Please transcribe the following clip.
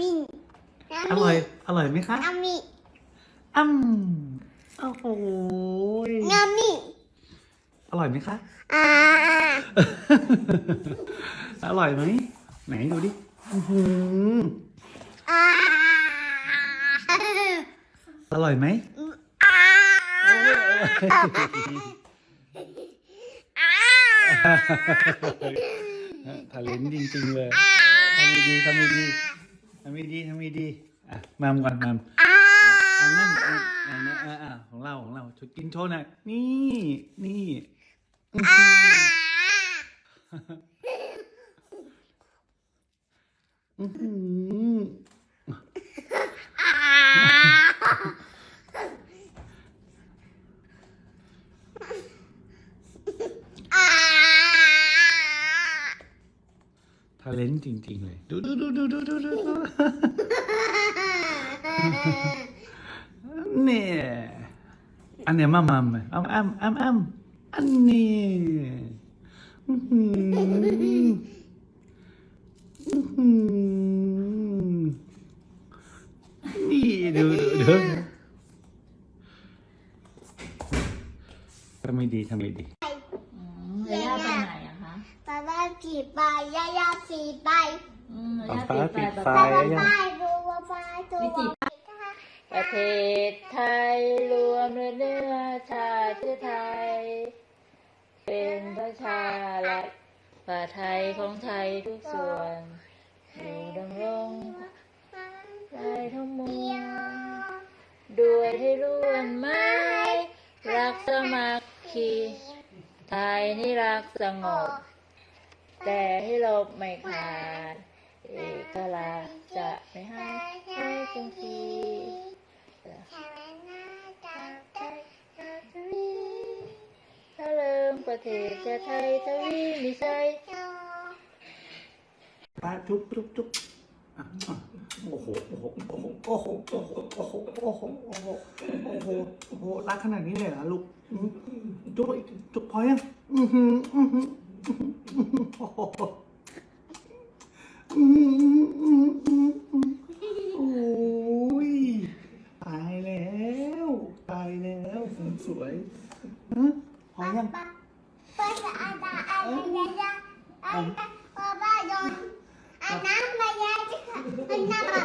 มินอร่อย อร่อยไหมคะนามิอ้ำโอ้โหยนามิอร่อยไหมคะ อ่าอร่อยไหมไหนดูดิอื้อหืออ่าอร่อยไหม อ่าโอ้ยอ่าทาเลนจริงๆเลย ทำดีๆทำดีๆทำดีๆทำดีๆอะมามก่อนมามอ่าอันนั้นอะอันนั้นอะอะของเราของเราชุดกินโชว์หน่อยนี่นี่อื้อหืออื้อหือ ทาเลนต์จริง ๆ เลย ดูดูดูดูดูดูดูนี่อันนี้ยมัมมัมาอ้ำอ้ำอ้ำอ้มอันนี้นี่ดูดูดูทำไม่ดีทำไม่ดีเลาไปไหน ป๊าป๊าผีไปยายาผีไปอืมแล้วย่าป๊าปิดปิดไฟไฟป๊าป๊าป๊าป๊าดูว่าป๊าดูว่าประเทศไทยรวมด้วยเนื้อชาติเชื้อไทย เป็นประชารัฐป่าไทยของไทยทุกส่วนอยู่ดำรงได้ทั้งมวลด้วยให้ร่วมไม้รักสมัครคีไทยนี่รักสงบ แต่ให้ลบไม่ขาด เอกราจะไม่ให้ให้คงทีถ้าเริ่มประเทศจะไทยทวีมีชัยปาจุ๊บจุ๊บจุ๊บโอ้โห โอ้โห โอ้โห โอ้โห โอ้โห โอ้โห โอ้โห โอ้โห โอ้โห โอ้โห รักขนาดนี้เลยเหรอลูกจุ๊บอีกจุ๊บพอยังอือหืออือหือ อื้อหือโอ้โหอืมอืมอืมอืมโอ้ยตายแล้วตายแล้วคนสวยฮะพอยังป๊าป๊าอาตาอาตายาอาตาป๊าป๊าโดนอั